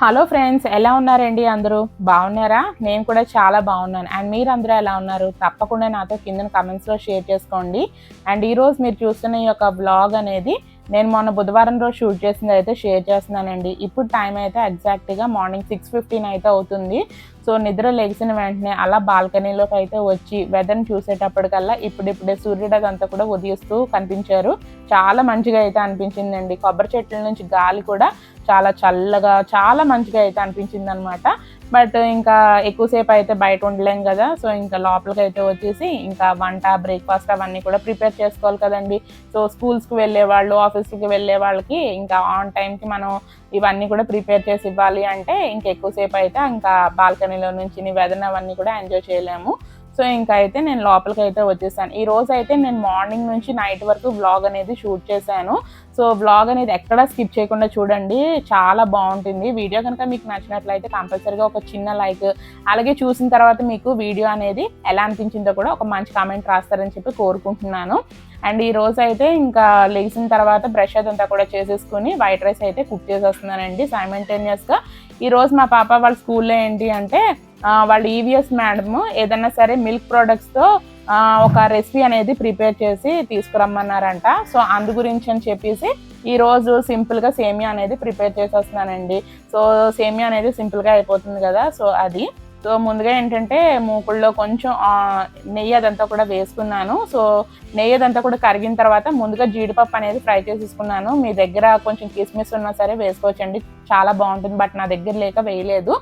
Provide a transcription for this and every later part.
Hello friends ఎలా ఉన్నారండి అందరూ? బాగున్నారా? నేను కూడా చాలా బాగున్నాను. అండ్ మీరు అందరూ ఎలా ఉన్నారు? తప్పకుండా నాతో కింద కమెంట్స్లో షేర్ చేసుకోండి. అండ్ ఈరోజు మీరు చూస్తున్న ఈ యొక్క బ్లాగ్ అనేది నేను మొన్న బుధవారం రోజు షూట్ చేసింది అయితే షేర్ చేస్తున్నానండి. ఇప్పుడు టైం అయితే ఎగ్జాక్ట్గా మార్నింగ్ సిక్స్ ఫిఫ్టీన్ అయితే అవుతుంది. సో నిద్ర లేచిన వెంటనే అలా బాల్కనీలోకి అయితే వచ్చి వెదర్ని చూసేటప్పటికల్లా ఇప్పుడిప్పుడే సూర్యుడు అంతా కూడా ఉదయిస్తూ కనిపించారు. చాలా మంచిగా అయితే అనిపించిందండి. కొబ్బరి చెట్ల నుంచి గాలి కూడా చాలా చల్లగా చాలా మంచిగా అయితే అనిపించింది అనమాట బట్ ఇంకా ఎక్కువసేపు అయితే బయట ఉండలేం కదా సో ఇంకా లోపలికి అయితే వచ్చేసి ఇంకా వంట బ్రేక్ఫాస్ట్ అవన్నీ కూడా ప్రిపేర్ చేసుకోవాలి కదండి. సో స్కూల్స్కి వెళ్ళే వాళ్ళు ఆఫీస్కి వెళ్ళే వాళ్ళకి ఇంకా ఆన్ టైంకి మనం ఇవన్నీ కూడా ప్రిపేర్ చేసి ఇవ్వాలి అంటే ఇంకెక్కువసేపు అయితే ఇంకా బాల్కనీలో నుంచి వెదర్ అవన్నీ కూడా ఎంజాయ్ చేయలేము. సో ఇంకా అయితే నేను లోపలికి అయితే వచ్చేసాను. ఈ రోజు అయితే నేను మార్నింగ్ నుంచి నైట్ వరకు వ్లాగ్ అనేది షూట్ చేశాను. సో బ్లాగ్ అనేది ఎక్కడా స్కిప్ చేయకుండా చూడండి. చాలా బాగుంటుంది. వీడియో కనుక మీకు నచ్చినట్లయితే కంపల్సరీగా ఒక చిన్న లైక్ అలాగే చూసిన తర్వాత మీకు వీడియో అనేది ఎలా అనిపించిందో కూడా ఒక మంచి కామెంట్ రాస్తారని చెప్పి కోరుకుంటున్నాను. అండ్ ఈ రోజు అయితే ఇంకా లేచిన తర్వాత బ్రష్ అదంతా కూడా చేసేసుకుని వైట్ రైస్ అయితే కుక్ చేసేస్తున్నానండి సైమెంటేనియస్గా ఈరోజు మా పాప వాళ్ళ స్కూల్లో ఏంటి అంటే వాళ్ళు ఈవిఎస్ మేడము ఏదైనా సరే మిల్క్ ప్రోడక్ట్స్తో ఒక రెసిపీ అనేది ప్రిపేర్ చేసి తీసుకురమ్మన్నారంట. సో అందు గురించి అని చెప్పేసి ఈరోజు సింపుల్గా సేమియా అనేది ప్రిపేర్ చేసేస్తున్నానండి. సో సేమియా అనేది సింపుల్గా అయిపోతుంది కదా. సో అది సో ముందుగా ఏంటంటే మూకుల్లో కొంచెం నెయ్యి అదంతా కూడా వేసుకున్నాను. సో నెయ్యి అదంతా కూడా కరిగిన తర్వాత ముందుగా జీడిపప్పు అనేది ఫ్రై చేసేసుకున్నాను. మీ దగ్గర కొంచెం కిస్మిస్ ఉన్నా సరే వేసుకోవచ్చండి. చాలా బాగుంటుంది బట్ నా దగ్గర లేక వేయలేదు.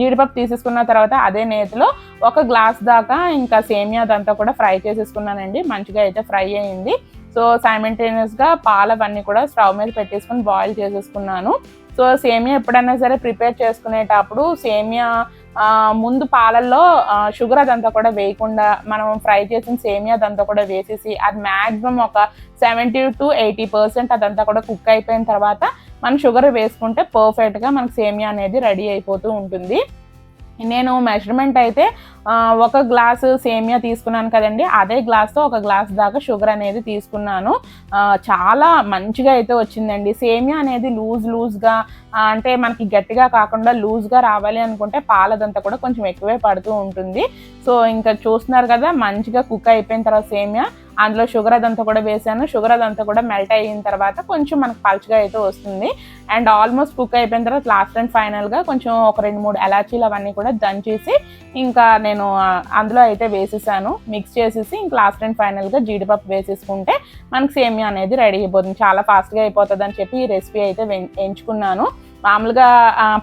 జీడిపప్పు తీసేసుకున్న తర్వాత అదే నేతిలో ఒక గ్లాస్ దాకా ఇంకా సేమియా అదంతా కూడా ఫ్రై చేసేసుకున్నానండి. మంచిగా అయితే ఫ్రై అయింది. సో సైమెంటేనియస్గా పాలవన్నీ కూడా స్టవ్ మీద పెట్టేసుకుని బాయిల్ చేసేసుకున్నాను. సో సేమియా ఎప్పుడైనా సరే ప్రిపేర్ చేసుకునేటప్పుడు సేమియా ముందు పాలల్లో షుగర్ అదంతా కూడా వేయకుండా మనం ఫ్రై చేసిన సేమియా అదంతా కూడా వేసేసి అది మ్యాక్సిమం ఒక సెవెంటీ టు ఎయిటీ పర్సెంట్ అదంతా కూడా కుక్ అయిపోయిన తర్వాత మనం షుగర్ వేసుకుంటే పర్ఫెక్ట్గా మనకు సేమియా అనేది రెడీ అయిపోతూ ఉంటుంది. నేను మెజర్మెంట్ అయితే ఒక గ్లాసు సేమియా తీసుకున్నాను కదండి. అదే గ్లాస్తో ఒక గ్లాస్ దాకా షుగర్ అనేది తీసుకున్నాను. చాలా మంచిగా అయితే వచ్చిందండి. సేమియా అనేది లూజ్ లూజ్గా అంటే మనకి గట్టిగా కాకుండా లూజ్గా రావాలి అనుకుంటే పాలదంతా కూడా కొంచెం ఎక్కువే పడుతూ ఉంటుంది. సో ఇంకా చూస్తున్నారు కదా మంచిగా కుక్ అయిపోయిన తర్వాత సేమియా. అందులో షుగర్ అదంతా కూడా వేసాను. షుగర్ అదంతా కూడా మెల్ట్ అయిన తర్వాత కొంచెం మనకు పలుచగా అయితే వస్తుంది. అండ్ ఆల్మోస్ట్ కుక్ అయిపోయిన తర్వాత లాస్ట్ అండ్ ఫైనల్గా కొంచెం ఒక రెండు మూడు ఎలాచీలు అవన్నీ కూడా దంచేసి ఇంకా నేను అందులో అయితే వేసేసాను. మిక్స్ చేసేసి ఇంకా లాస్ట్ అండ్ ఫైనల్గా జీడిపప్పు వేసేసుకుంటే మనకి సేమియా అనేది రెడీ అయిపోతుంది. చాలా ఫాస్ట్గా అయిపోతుంది అని చెప్పి ఈ రెసిపీ అయితే వెం- ఎంచుకున్నాను. మామూలుగా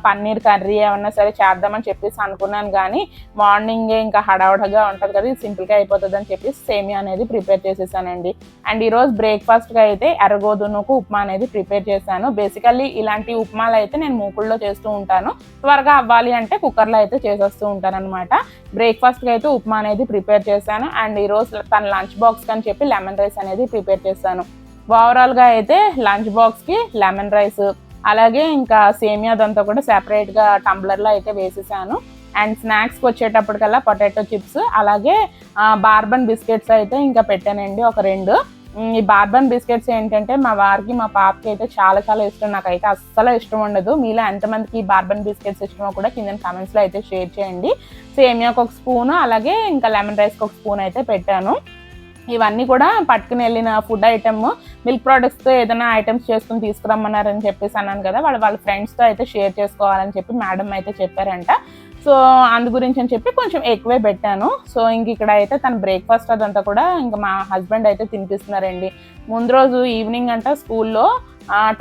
పన్నీర్ కర్రీ ఏమన్నా సరే చేద్దామని చెప్పేసి అనుకున్నాను కానీ మార్నింగ్ ఇంకా హడావుడగా ఉంటుంది కదా ఇది సింపుల్గా అయిపోతుంది అని చెప్పి సేమియా అనేది ప్రిపేర్ చేసేసానండి. అండ్ ఈరోజు బ్రేక్ఫాస్ట్గా అయితే ఎర్రగోధుమకు ఉప్మా అనేది ప్రిపేర్ చేశాను. బేసికల్లీ ఇలాంటి ఉప్మాలు అయితే నేను మూకుల్లో చేస్తూ ఉంటాను. త్వరగా అవ్వాలి అంటే కుక్కర్లో అయితే చేసేస్తూ ఉంటాను అనమాట బ్రేక్ఫాస్ట్కి అయితే ఉప్మా అనేది ప్రిపేర్ చేశాను. అండ్ ఈరోజు తన లంచ్ బాక్స్ అని చెప్పి లెమన్ రైస్ అనేది ప్రిపేర్ చేశాను. ఓవరాల్గా అయితే లంచ్ బాక్స్కి లెమన్ రైస్ అలాగే ఇంకా సేమియా అదంతా కూడా సెపరేట్గా టంబ్లర్లో అయితే వేసేసాను. అండ్ స్నాక్స్కి వచ్చేటప్పటికల్లా పొటాటో చిప్స్ అలాగే బార్బన్ బిస్కెట్స్ అయితే ఇంకా పెట్టానండి ఒక రెండు. ఈ బార్బన్ బిస్కెట్స్ ఏంటంటే మా వారికి మా పాపకి అయితే చాలా చాలా ఇష్టం. నాకైతే అస్సలు ఇష్టం ఉండదు. మీలో ఎంతమందికి ఈ బార్బన్ బిస్కెట్స్ ఇష్టమో కూడా కింద కమెంట్స్లో అయితే షేర్ చేయండి. సేమియాకి ఒక స్పూన్ అలాగే ఇంకా లెమన్ రైస్కి ఒక స్పూన్ అయితే పెట్టాను. ఇవన్నీ కూడా పట్టుకుని వెళ్ళిన ఫుడ్ ఐటమ్ మిల్క్ ప్రోడక్ట్స్తో ఏదైనా ఐటమ్స్ చేసుకుని తీసుకురమ్మన్నారని చెప్పేసి అన్నాను కదా. వాళ్ళు వాళ్ళ ఫ్రెండ్స్తో అయితే షేర్ చేసుకోవాలని చెప్పి మేడం అయితే చెప్పారంట. సో అందు గురించి అని చెప్పి కొంచెం ఎక్కువే పెట్టాను. సో ఇంక ఇక్కడ అయితే తన బ్రేక్ఫాస్ట్ అదంతా కూడా ఇంకా మా హస్బెండ్ అయితే తినిపిస్తున్నారండి. ముందు రోజు ఈవినింగ్ అంట స్కూల్లో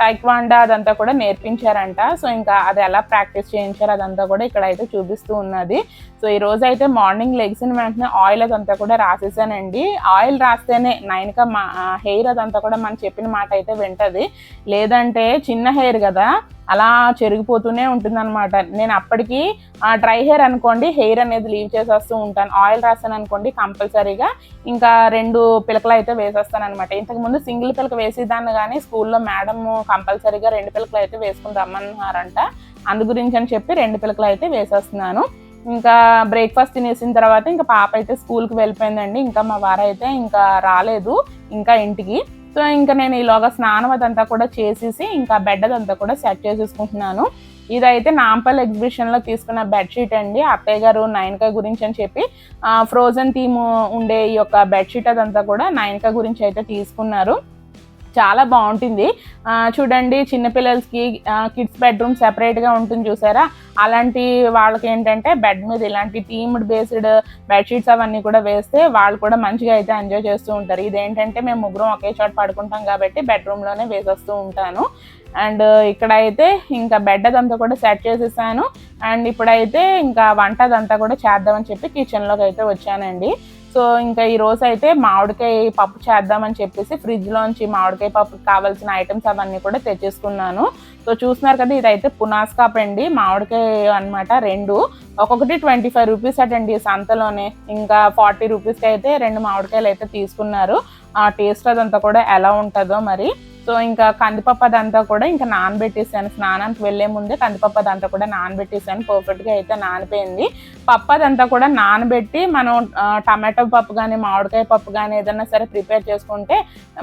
టైక్వాండా అదంతా కూడా నేర్పించారంట. సో ఇంకా అది ఎలా ప్రాక్టీస్ చేయించారు అదంతా కూడా ఇక్కడ అయితే చూపిస్తూ ఉన్నది. సో ఈ రోజు అయితే మార్నింగ్ లెగ్సిన వెంటనే ఆయిల్ అదంతా కూడా రాసేసానండి. ఆయిల్ రాస్తేనే నైన్గా మా హెయిర్ అదంతా కూడా మనం చెప్పిన మాట అయితే వింటది. లేదంటే చిన్న హెయిర్ కదా అలా చెరిగిపోతూనే ఉంటుంది అనమాట నేను అప్పటికి డ్రై హెయిర్ అనుకోండి హెయిర్ అనేది లీవ్ చేసేస్తూ ఉంటాను. ఆయిల్ రాసాను అనుకోండి కంపల్సరీగా ఇంకా రెండు పిలకలు అయితే వేసేస్తాను అనమాట ఇంతకుముందు సింగిల్ పిలక వేసేదాన్ని కానీ స్కూల్లో మేడం కంపల్సరీగా రెండు పిలకలు అయితే వేసుకుని రమ్మన్నారంట. అందు గురించి అని చెప్పి రెండు పిలకలు అయితే వేసేస్తున్నాను. ఇంకా బ్రేక్ఫాస్ట్ తినేసిన తర్వాత ఇంకా పాప అయితే స్కూల్కి వెళ్ళిపోయిందండి. ఇంకా మా వారైతే ఇంకా రాలేదు ఇంకా ఇంటికి. సో ఇంకా నేను ఈలోగా స్నానం అదంతా కూడా చేసేసి ఇంకా బెడ్ అదంతా కూడా సెట్ చేసేసుకుంటున్నాను. ఇదైతే నాంపల్ ఎగ్జిబిషన్లో తీసుకున్న బెడ్షీట్ అండి. అత్తయ్య గారు నయనక గురించి అని చెప్పి ఫ్రోజన్ థీమ్ ఉండే ఈ యొక్క బెడ్షీట్ అదంతా కూడా నయనక గురించి అయితే తీసుకున్నారు. చాలా బాగుంటుంది. చూడండి చిన్నపిల్లలకి కిడ్స్ బెడ్రూమ్ సెపరేట్గా ఉంటుంది చూసారా? అలాంటి వాళ్ళకి ఏంటంటే బెడ్ మీద ఇలాంటి థీమ్డ్ బేస్డ్ బెడ్షీట్స్ అవన్నీ కూడా వేస్తే వాళ్ళు కూడా మంచిగా అయితే ఎంజాయ్ చేస్తూ ఉంటారు. ఇదేంటంటే మేము ముగ్గురం ఒకే చోట పడుకుంటాం కాబట్టి బెడ్రూమ్లోనే వేసేస్తూ ఉంటాను. అండ్ ఇక్కడైతే ఇంకా బెడ్ అదంతా కూడా సెట్ చేసేసాను. అండ్ ఇప్పుడైతే ఇంకా వంట అదంతా కూడా చేద్దామని చెప్పి కిచెన్లోకి అయితే వచ్చానండి. సో ఇంకా ఈ రోజు అయితే మామిడికాయ పప్పు చేద్దామని చెప్పేసి ఫ్రిడ్జ్లోంచి మామిడికాయ పప్పుకి కావాల్సిన ఐటమ్స్ అవన్నీ కూడా తెచ్చేసుకున్నాను. సో చూస్తున్నారు కదా ఇదైతే పునాస్కాప్ అండి మామిడికాయ అన్నమాట రెండు. ఒక్కొక్కటి ట్వంటీ ఫైవ్ రూపీస్ అటండి సంతలోనే. ఇంకా ఫార్టీ రూపీస్కి అయితే రెండు మామిడికాయలు అయితే తీసుకున్నారు. ఆ టేస్ట్ అదంతా కూడా ఎలా ఉంటుందో మరి. సో ఇంకా కందిపప్పు అదంతా కూడా ఇంకా నానబెట్టేసాను. స్నానానికి వెళ్ళే ముందే కందిపప్పు అదంతా కూడా నానబెట్టేసాను. పర్ఫెక్ట్గా అయితే నానిపోయింది. పప్పు అదంతా కూడా నానబెట్టి మనం టమాటో పప్పు కానీ మామిడికాయ పప్పు కానీ ఏదైనా సరే ప్రిపేర్ చేసుకుంటే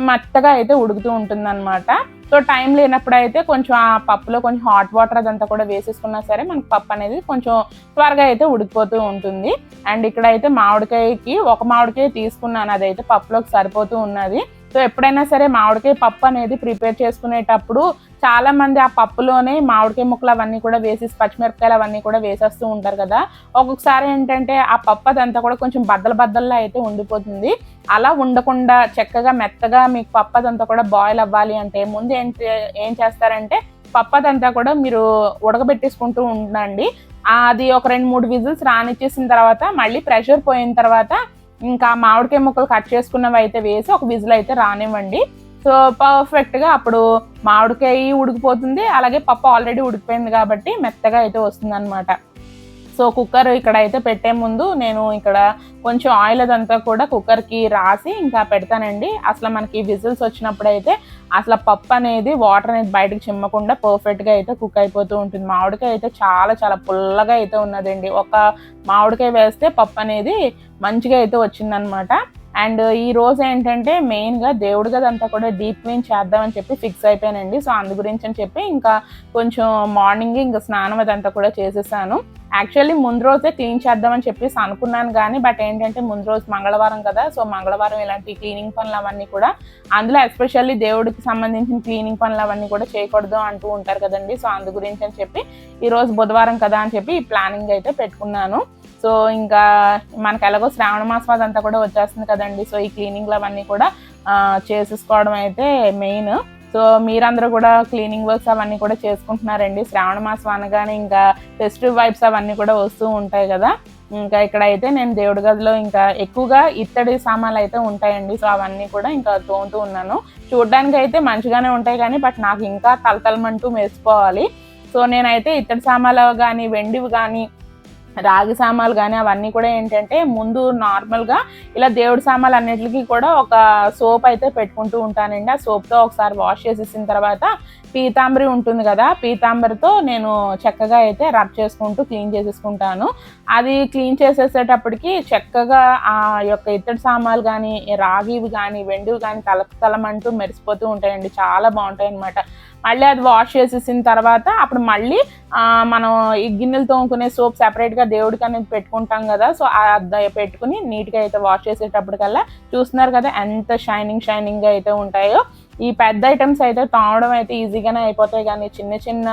మెత్తగా అయితే ఉడుకుతూ ఉంటుందన్నమాట. సో టైం లేనప్పుడు అయితే కొంచెం ఆ పప్పులో కొంచెం హాట్ వాటర్ అదంతా కూడా వేసేసుకున్నా సరే మనకి పప్పు అనేది కొంచెం త్వరగా అయితే ఉడికిపోతూ ఉంటుంది. అండ్ ఇక్కడ అయితే మామిడికాయకి ఒక మామిడికాయ తీసుకున్నాను. అదైతే పప్పులోకి సరిపోతూ ఉన్నది. సో ఎప్పుడైనా సరే మామిడికాయ పప్పు అనేది ప్రిపేర్ చేసుకునేటప్పుడు చాలా మంది ఆ పప్పులోనే మామిడికాయ ముక్కలు అవన్నీ కూడా వేసేసి పచ్చిమిరపకాయలు అవన్నీ కూడా వేసేస్తూ ఉంటారు కదా. ఒక్కొక్కసారి ఏంటంటే ఆ పప్పు అదంతా కూడా కొంచెం బద్దల బద్దల్లా అయితే ఉండిపోతుంది. అలా ఉండకుండా చక్కగా మెత్తగా మీకు పప్పు అదంతా కూడా బాయిల్ అవ్వాలి అంటే ముందు ఏం ఏం చేస్తారంటే పప్పు అదంతా కూడా మీరు ఉడకబెట్టేసుకుంటూ ఉండండి. అది ఒక రెండు మూడు విజిల్స్ రానిచ్చేసిన తర్వాత మళ్ళీ ప్రెషర్ పోయిన తర్వాత ఇంకా మామిడికాయ ముక్కలు కట్ చేసుకున్నవి అయితే వేసి ఒక విజిల్ అయితే రానివ్వండి. సో పర్ఫెక్ట్గా అప్పుడు మామిడికాయ ఉడికిపోతుంది అలాగే పప్పు ఆల్రెడీ ఉడికిపోయింది కాబట్టి మెత్తగా అయితే వస్తుంది అనమాట సో కుక్కర్ ఇక్కడ అయితే పెట్టే ముందు నేను ఇక్కడ కొంచెం ఆయిల్ అదంతా కూడా కుక్కర్కి రాసి ఇంకా పెడతానండి. అసలు మనకి విజిల్స్ వచ్చినప్పుడు అయితే అసలు పప్పు అనేది వాటర్ అనేది బయటకు చిమ్మకుండా పర్ఫెక్ట్గా అయితే కుక్ అయిపోతూ ఉంటుంది. మామిడికాయ అయితే చాలా చాలా పుల్లగా అయితే ఉన్నదండి. ఒక మామిడికాయ వేస్తే పప్పు అనేది మంచిగా అయితే వచ్చిందనమాట. అండ్ ఈ రోజు ఏంటంటే మెయిన్గా దేవుడి గదంతా కూడా డీప్ క్లీన్ చేద్దామని చెప్పి ఫిక్స్ అయిపోయానండి. సో అందు గురించి అని చెప్పి ఇంకా కొంచెం మార్నింగ్ ఇంకా స్నానం అదంతా కూడా చేసేసాను. యాక్చువల్లీ ముందు రోజే క్లీన్ చేద్దామని చెప్పేసి అనుకున్నాను కానీ బట్ ఏంటంటే ముందు రోజు మంగళవారం కదా సో మంగళవారం ఇలాంటి క్లీనింగ్ పనులు అవన్నీ కూడా అందులో ఎస్పెషల్లీ దేవుడికి సంబంధించిన క్లీనింగ్ పనులు అవన్నీ కూడా చేయకూడదు అంటూ ఉంటారు కదండి. సో అందు గురించి అని చెప్పి ఈరోజు బుధవారం కదా అని చెప్పి ఈ ప్లానింగ్ అయితే పెట్టుకున్నాను. సో ఇంకా మనకు ఎలాగో శ్రావణ మాసం అదంతా కూడా వచ్చేస్తుంది కదండి. సో ఈ క్లీనింగ్లు అవన్నీ కూడా చేసేసుకోవడం అయితే మెయిన్ సో మీరందరూ కూడా క్లీనింగ్ వర్క్స్ అవన్నీ కూడా చేసుకుంటున్నారండి. శ్రావణ మాసం అనగానే ఇంకా ఫెస్టివ్ వైబ్స్ అవన్నీ కూడా వస్తూ ఉంటాయి కదా. ఇంకా ఇక్కడ అయితే నేను దేవుడి గదిలో ఇంకా ఎక్కువగా ఇత్తడి సామాన్లు అయితే ఉంటాయండి. సో అవన్నీ కూడా ఇంకా తోముతూ ఉన్నాను. చూడడానికి అయితే మంచిగానే ఉంటాయి కానీ బట్ నాకు ఇంకా తలతలమంటూ మెరిసిపోవాలి. సో నేనైతే ఇత్తడి సామాన్లు కానీ వెండివి కానీ రాగి సామాన్లు కానీ అవన్నీ కూడా ఏంటంటే ముందు నార్మల్గా ఇలా దేవుడి సామాన్లు అన్నిటికీ కూడా ఒక సోప్ అయితే పెట్టుకుంటూ ఉంటానండి. ఆ సోప్తో ఒకసారి వాష్ చేసేసిన తర్వాత పీతాంబరి ఉంటుంది కదా పీతాంబరితో నేను చక్కగా అయితే రబ్ చేసుకుంటూ క్లీన్ చేసేసుకుంటాను. అది క్లీన్ చేసేసేటప్పటికి చక్కగా ఆ యొక్క ఇత్తడి సామాన్లు కానీ రాగివి కానీ వెండివి కానీ తల తలమంటూ మెరిసిపోతూ ఉంటాయండి. చాలా బాగుంటాయి అనమాట మళ్ళీ అది వాష్ చేసేసిన తర్వాత అప్పుడు మళ్ళీ మనం ఈ గిన్నెలు తోముకునే సోప్ సెపరేట్గా దేవుడికి అనేది పెట్టుకుంటాం కదా. సో అది పెట్టుకుని నీట్గా అయితే వాష్ చేసేటప్పటికల్లా చూస్తున్నారు కదా ఎంత షైనింగ్ షైనింగ్గా అయితే ఉంటాయో. ఈ పెద్ద ఐటమ్స్ అయితే తాగడం అయితే ఈజీగానే అయిపోతాయి. కానీ చిన్న చిన్న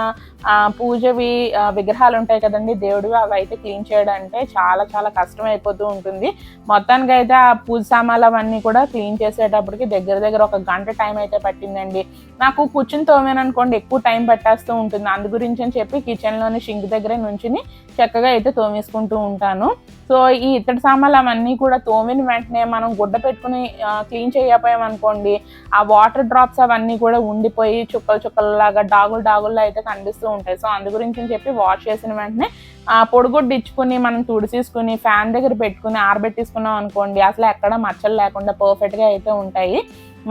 పూజవి విగ్రహాలు ఉంటాయి కదండి దేవుడివి అవి అయితే క్లీన్ చేయడం అంటే చాలా చాలా కష్టం అయిపోతూ ఉంటుంది. మొత్తానికి అయితే ఆ పూజ సామాన్లు అవన్నీ కూడా క్లీన్ చేసేటప్పటికి దగ్గర దగ్గర ఒక గంట టైం అయితే పట్టిందండి. నాకు కూర్చుని తోమేననుకోండి ఎక్కువ టైం పట్టేస్తూ ఉంటుంది. అందు గురించి అని చెప్పి కిచెన్లోని షింక్ దగ్గరే నుంచుని చక్కగా అయితే తోమేసుకుంటూ ఉంటాను. సో ఈ ఇత్తడి సామాన్లు అవన్నీ కూడా తోమిన వెంటనే మనం గుడ్డ పెట్టుకుని క్లీన్ చేయకపోయామనుకోండి ఆ వాటర్ డ్రాప్స్ అవన్నీ కూడా ఉండిపోయి చుక్కలు చుక్కలలాగా డాగులు డాగుల్లో అయితే కనిపిస్తూ ఉంటాయి. సో అందు గురించి అని చెప్పి వాష్ చేసిన వెంటనే ఆ పొడిగుడ్డు ఇచ్చుకుని మనం తుడిసేసుకుని ఫ్యాన్ దగ్గర పెట్టుకుని ఆరబెట్టేసుకున్నాం అనుకోండి అసలు ఎక్కడ మచ్చలు లేకుండా పర్ఫెక్ట్గా అయితే ఉంటాయి.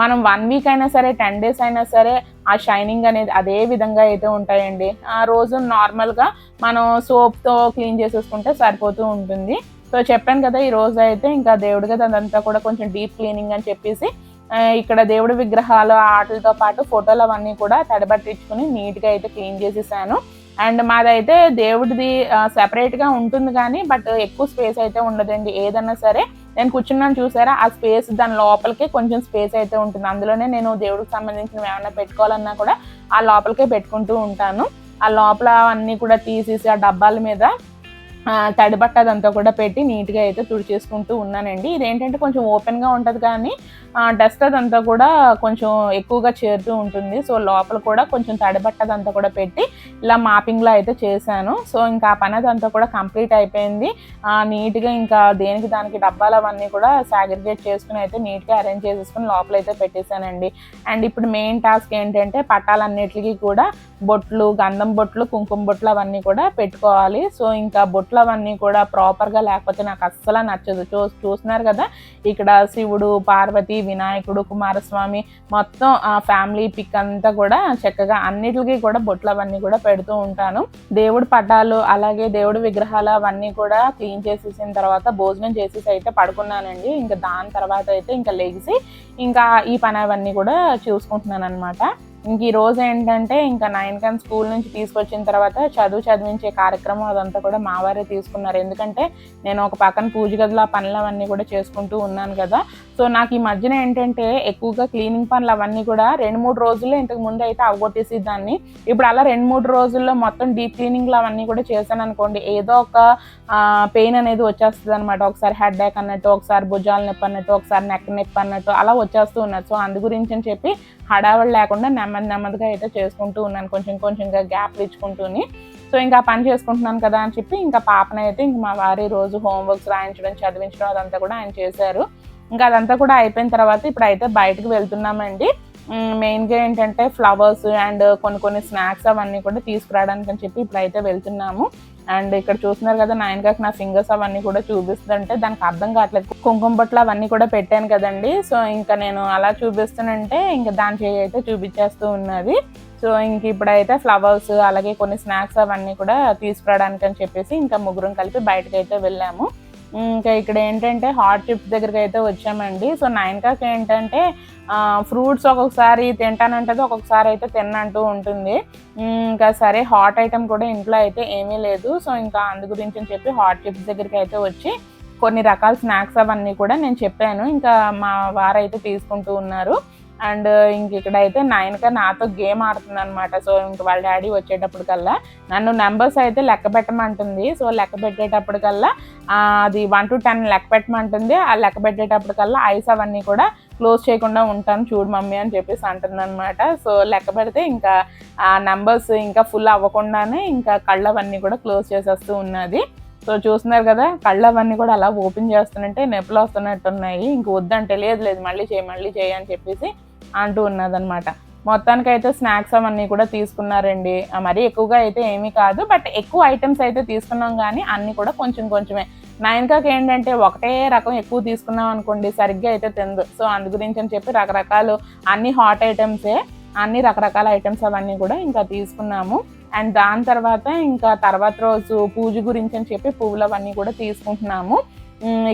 మనం వన్ వీక్ అయినా సరే టెన్ డేస్ అయినా సరే ఆ షైనింగ్ అనేది అదే విధంగా అయితే ఉంటాయండి. ఆ రోజు నార్మల్గా మనం సోప్తో క్లీన్ చేసేసుకుంటే సరిపోతూ ఉంటుంది. సో చెప్పాను కదా ఈ రోజు అయితే ఇంకా దేవుడి కదా అదంతా కూడా కొంచెం డీప్ క్లీనింగ్ అని చెప్పేసి ఇక్కడ దేవుడి విగ్రహాలు ఆటలతో పాటు ఫోటోలు అవన్నీ కూడా తడబట్టించుకుని నీట్గా అయితే క్లీన్ చేసేసాను. అండ్ మాదైతే దేవుడిది సెపరేట్గా ఉంటుంది కానీ బట్ ఎక్కువ స్పేస్ అయితే ఉండదండి. ఏదన్నా సరే నేను కూర్చున్నాను చూసారా? ఆ స్పేస్ దాని లోపలికే కొంచెం స్పేస్ అయితే ఉంటుంది. అందులోనే నేను దేవుడికి సంబంధించినవి ఏమైనా పెట్టుకోవాలన్నా కూడా ఆ లోపలికే పెట్టుకుంటూ ఉంటాను. ఆ లోపల అన్నీ కూడా తీసేసి ఆ డబ్బాల మీద తడిబట్ట అదంతా కూడా పెట్టి నీట్గా అయితే తుడిచేసుకుంటూ ఉన్నానండి. ఇదేంటంటే కొంచెం ఓపెన్గా ఉంటుంది కానీ డస్ట్ అదంతా కూడా కొంచెం ఎక్కువగా చేరుతూ ఉంటుంది. సో లోపల కూడా కొంచెం తడిబట్టదంతా అదంతా కూడా పెట్టి ఇలా మాపింగ్లో అయితే చేశాను. సో ఇంకా ఆ పని అదంతా కూడా కంప్లీట్ అయిపోయింది. నీట్గా ఇంకా దేనికి దానికి డబ్బాలు అవన్నీ కూడా సాగ్రిగేట్ చేసుకుని అయితే నీట్గా అరేంజ్ చేసేసుకుని లోపల అయితే పెట్టేశానండి. అండ్ ఇప్పుడు మెయిన్ టాస్క్ ఏంటంటే పట్టాలన్నిటికీ కూడా బొట్లు గంధం బొట్లు కుంకుమ బొట్లు అవన్నీ కూడా పెట్టుకోవాలి. సో ఇంకా బొట్లు అవన్నీ కూడా ప్రాపర్గా లేకపోతే నాకు అస్సలు నచ్చదు. చూ చూస్తున్నారు కదా? ఇక్కడ శివుడు పార్వతి వినాయకుడు కుమారస్వామి మొత్తం ఆ ఫ్యామిలీ పిక్ అంతా కూడా చక్కగా అన్నిటికీ కూడా బొట్లు అవన్నీ కూడా పెడుతూ ఉంటాను. దేవుడి పటాలు అలాగే దేవుడి విగ్రహాలు అవన్నీ కూడా క్లీన్ చేసేసిన తర్వాత భోజనం చేసేసి అయితే పడుకున్నానండి. ఇంకా దాని తర్వాత అయితే ఇంకా లెగిసి ఇంకా ఈ పని అవన్నీ కూడా చూసుకుంటున్నాను అనమాట ఇంక ఈ రోజు ఏంటంటే ఇంకా నైన్ కన్ స్కూల్ నుంచి తీసుకొచ్చిన తర్వాత చదువు చదివించే కార్యక్రమం అదంతా కూడా మా వారే తీసుకున్నారు. ఎందుకంటే నేను ఒక పక్కన పూజ గదిలో పనులు అవన్నీ కూడా చేసుకుంటూ ఉన్నాను కదా. సో నాకు ఈ మధ్యన ఏంటంటే ఎక్కువగా క్లీనింగ్ పనులు అవన్నీ కూడా రెండు మూడు రోజుల్లో ఇంతకు ముందు అయితే అవగొట్టేసి దాన్ని ఇప్పుడు అలా రెండు మూడు రోజుల్లో మొత్తం డీప్ క్లీనింగ్లు అవన్నీ కూడా చేశాను అనుకోండి ఏదో ఒక పెయిన్ అనేది వచ్చేస్తుంది అనమాట ఒకసారి హెడ్ ఏక్ అన్నట్టు ఒకసారి భుజాలు నొప్పి అన్నట్టు ఒకసారి నెక్ నొప్పి అన్నట్టు అలా వచ్చేస్తూ ఉన్నది. సో అందు గురించి అని చెప్పి హడావడి లేకుండా నెమ్మది నెమ్మదిగా అయితే చేసుకుంటూ ఉన్నాను. కొంచెం కొంచెంగా గ్యాప్ ఇచ్చుకుంటూని సో ఇంకా పని చేసుకుంటున్నాను కదా అని చెప్పి ఇంకా పాపనైతే ఇంక మా వారి రోజు హోంవర్క్స్ రాయించడం చదివించడం అదంతా కూడా ఆయన చేశారు. ఇంకా అదంతా కూడా అయిపోయిన తర్వాత ఇప్పుడు అయితే బయటకు వెళ్తున్నామండి. మెయిన్గా ఏంటంటే ఫ్లవర్స్ అండ్ కొన్ని కొన్ని స్నాక్స్ అవన్నీ కూడా తీసుకురావడానికి అని చెప్పి ఇప్పుడైతే వెళ్తున్నాము. అండ్ ఇక్కడ చూస్తున్నారు కదా నాయనగాకి నా ఫింగర్స్ అవన్నీ కూడా చూపిస్తుంటే దానికి అర్థం కావట్లేదు. కుంకుమ బొట్లు అవన్నీ కూడా పెట్టాను కదండి. సో ఇంకా నేను అలా చూపిస్తుంటే ఇంకా దాని చేయి అయితే చూపించేస్తూ ఉన్నది. సో ఇంక ఇప్పుడైతే ఫ్లవర్స్ అలాగే కొన్ని స్నాక్స్ అవన్నీ కూడా తీసుకురావడానికి అని చెప్పేసి ఇంకా ముగ్గురం కలిపి బయటకు అయితే వెళ్ళాము. ఇంకా ఇక్కడ ఏంటంటే హాట్ చిప్స్ దగ్గరికి అయితే వచ్చామండి. సో నైన్కాకి ఏంటంటే ఫ్రూట్స్ ఒక్కొక్కసారి తింటానంటది ఒక్కొక్కసారి అయితే తిన్నంటూ ఉంటుంది. ఇంకా సరే హాట్ ఐటెం కూడా ఇంట్లో అయితే ఏమీ లేదు. సో ఇంకా అందు గురించి అని చెప్పి హాట్ చిప్స్ దగ్గరికి అయితే వచ్చి కొన్ని రకాల స్నాక్స్ అవన్నీ కూడా నేను చెప్పాను. ఇంకా మా వారైతే తీసుకుంటూ ఉన్నారు. అండ్ ఇంక ఇక్కడైతే నాయనక నాతో గేమ్ ఆడుతుంది అనమాట సో ఇంక వాళ్ళ డాడీ వచ్చేటప్పటికల్లా నన్ను నెంబర్స్ అయితే లెక్క పెట్టమంటుంది. సో లెక్క పెట్టేటప్పటికల్లా అది వన్ టు టెన్ లెక్క పెట్టమంటుంది. ఆ లెక్క పెట్టేటప్పటికల్లా ఐస్ అవన్నీ కూడా క్లోజ్ చేయకుండా ఉంటాను చూడు మమ్మీ అని చెప్పేసి అంటుంది అనమాట సో లెక్క పెడితే ఇంకా ఆ నెంబర్స్ ఇంకా ఫుల్ అవ్వకుండానే ఇంకా కళ్ళవన్నీ కూడా క్లోజ్ చేసేస్తూ ఉన్నది. సో చూస్తున్నారు కదా కళ్ళు అవన్నీ కూడా అలా ఓపెన్ చేస్తున్నట్టే నొప్పులు వస్తున్నట్టు ఉన్నాయి ఇంక వద్దంటే లేదు లేదు మళ్ళీ చేయి మళ్ళీ చేయి అని చెప్పేసి అంటూ ఉన్నదనమాట మొత్తానికైతే స్నాక్స్ అవన్నీ కూడా తీసుకున్నారండి. మరీ ఎక్కువగా అయితే ఏమీ కాదు. బట్ ఎక్కువ ఐటమ్స్ అయితే తీసుకున్నాం కానీ అన్నీ కూడా కొంచెం కొంచెమే. నైన్కాకి ఏంటంటే ఒకటే రకం ఎక్కువ తీసుకున్నాం అనుకోండి సరిగ్గా అయితే తిందు సో అందు గురించి అని చెప్పి రకరకాలు అన్ని హాట్ ఐటమ్సే అన్ని రకరకాల ఐటమ్స్ అవన్నీ కూడా ఇంకా తీసుకున్నాము. అండ్ దాని తర్వాత ఇంకా తర్వాత రోజు పూజ గురించి అని చెప్పి పువ్వులు అవన్నీ కూడా తీసుకుంటున్నాము.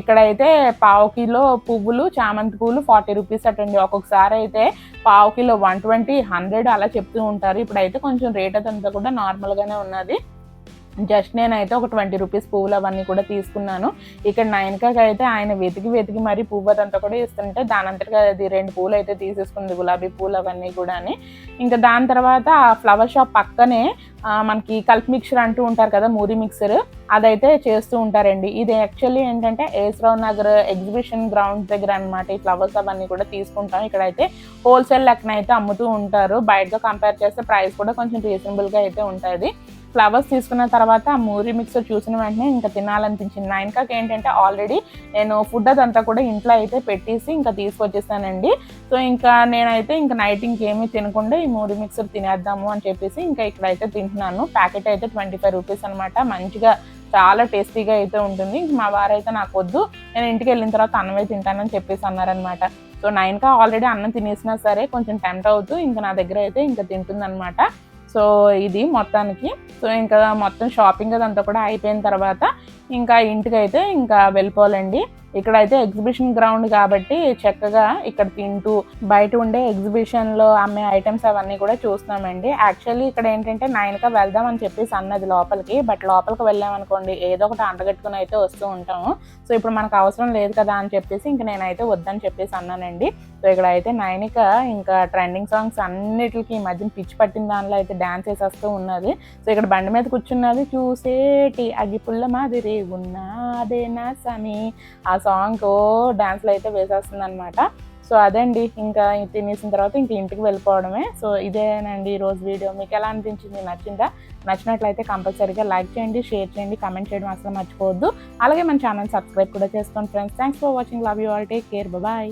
ఇక్కడైతే పావు కిలో పువ్వులు చామంతి పువ్వులు ఫార్టీ రూపీస్ అటండి. ఒక్కొక్కసారి అయితే పావు కిలో వన్ ట్వంటీ హండ్రెడ్ అలా చెప్తూ ఉంటారు. ఇప్పుడైతే కొంచెం రేట్ అదంతా కూడా నార్మల్గానే ఉన్నది. జస్ట్ నేనైతే ఒక ట్వంటీ రూపీస్ పువ్వులు అవన్నీ కూడా తీసుకున్నాను. ఇక్కడ నైన్కాకి అయితే ఆయన వెతికి వెతికి మరి పువ్వు అదంతా కూడా ఇస్తుంటే దాని అంతటిగా అది రెండు పూలు అయితే తీసేసుకుంది గులాబీ పూలు అవన్నీ కూడా అని ఇంకా దాని తర్వాత ఆ ఫ్లవర్ షాప్ పక్కనే మనకి కల్ప్ మిక్సర్ అంటూ ఉంటారు కదా మూరి మిక్సర్ అదైతే చేస్తూ ఉంటారండి. ఇది యాక్చువల్లీ ఏంటంటే ఏసరావు నగర్ ఎగ్జిబిషన్ గ్రౌండ్ దగ్గర అనమాట ఈ ఫ్లవర్స్ అవన్నీ కూడా తీసుకుంటాం. ఇక్కడైతే హోల్సేల్ లెక్కన అయితే అమ్ముతూ ఉంటారు. బయటతో కంపేర్ చేస్తే ప్రైస్ కూడా కొంచెం రీజనబుల్గా అయితే ఉంటుంది. ఫ్లవర్స్ తీసుకున్న తర్వాత ఆ మూరి మిక్సర్ చూసిన వెంటనే ఇంకా తినాలనిపించింది. నా ఏంటంటే ఆల్రెడీ నేను ఫుడ్ అదంతా కూడా ఇంట్లో అయితే పెట్టేసి ఇంకా తీసుకొచ్చేసానండి. సో ఇంకా నేనైతే ఇంకా నైట్ ఇంకేమీ తినకుండా ఈ మూరి మిక్సర్ తినేద్దాము అని చెప్పేసి ఇంకా ఇక్కడైతే తింటున్నాను. ప్యాకెట్ అయితే ట్వంటీ ఫైవ్ రూపీస్ అనమాట మంచిగా చాలా టేస్టీగా అయితే ఉంటుంది. మా వారైతే నాకు వద్దు నేను ఇంటికి వెళ్ళిన తర్వాత అన్నమే తింటానని చెప్పేసి అన్నారనమాట సో నైన్కా ఆల్రెడీ అన్నం తినేసినా సరే కొంచెం టెంప్ట్ అవుతూ ఇంకా నా దగ్గర అయితే ఇంకా తింటుందన్నమాట. సో ఇది మొత్తానికి. సో ఇంకా మొత్తం షాపింగ్ అదంతా కూడా అయిపోయిన తర్వాత ఇంకా ఇంటికి అయితే ఇంకా వెళ్ళిపోవాలండి. ఇక్కడైతే ఎగ్జిబిషన్ గ్రౌండ్ కాబట్టి చక్కగా ఇక్కడ తింటూ బయట ఉండే ఎగ్జిబిషన్లో అమ్మే ఐటమ్స్ అవన్నీ కూడా చూస్తున్నామండి. యాక్చువల్లీ ఇక్కడ ఏంటంటే నైన్గా వెళ్దాం అని చెప్పేసి అన్నది లోపలికి బట్ లోపలికి వెళ్ళామనుకోండి ఏదో ఒకటి అంటగట్టుకుని అయితే వస్తూ ఉంటాము. సో ఇప్పుడు మనకు అవసరం లేదు కదా అని చెప్పేసి ఇంక నేనైతే వద్దని చెప్పేసి అన్నానండి. సో ఇక్కడ అయితే నైనిక ఇంకా ట్రెండింగ్ సాంగ్స్ అన్నిటికి ఈ మధ్యన పిచ్చి పట్టిన దానిలో అయితే డాన్స్ వేసేస్తూ ఉన్నది. సో ఇక్కడ బండి మీద కూర్చున్నది చూసేటి అగ్గిపుల్ల మాదిరి ఉన్నదే నా సమి. ఆ సాంగ్ డాన్స్లో అయితే వేసేస్తుంది అనమాట సో అదండి ఇంకా తినేసిన తర్వాత ఇంక ఇంటికి వెళ్ళిపోవడమే. సో ఇదేనండి ఈరోజు రోజు వీడియో. మీకు ఎలా అనిపించింది? నచ్చిందా? నచ్చినట్లయితే కంపల్సరీగా లైక్ చేయండి షేర్ చేయండి కమెంట్ చేయడం అసలు మర్చిపోవద్దు. అలాగే మన ఛానల్ సబ్స్క్రైబ్ కూడా చేసుకోండి friends. Thanks for watching love you all take care bye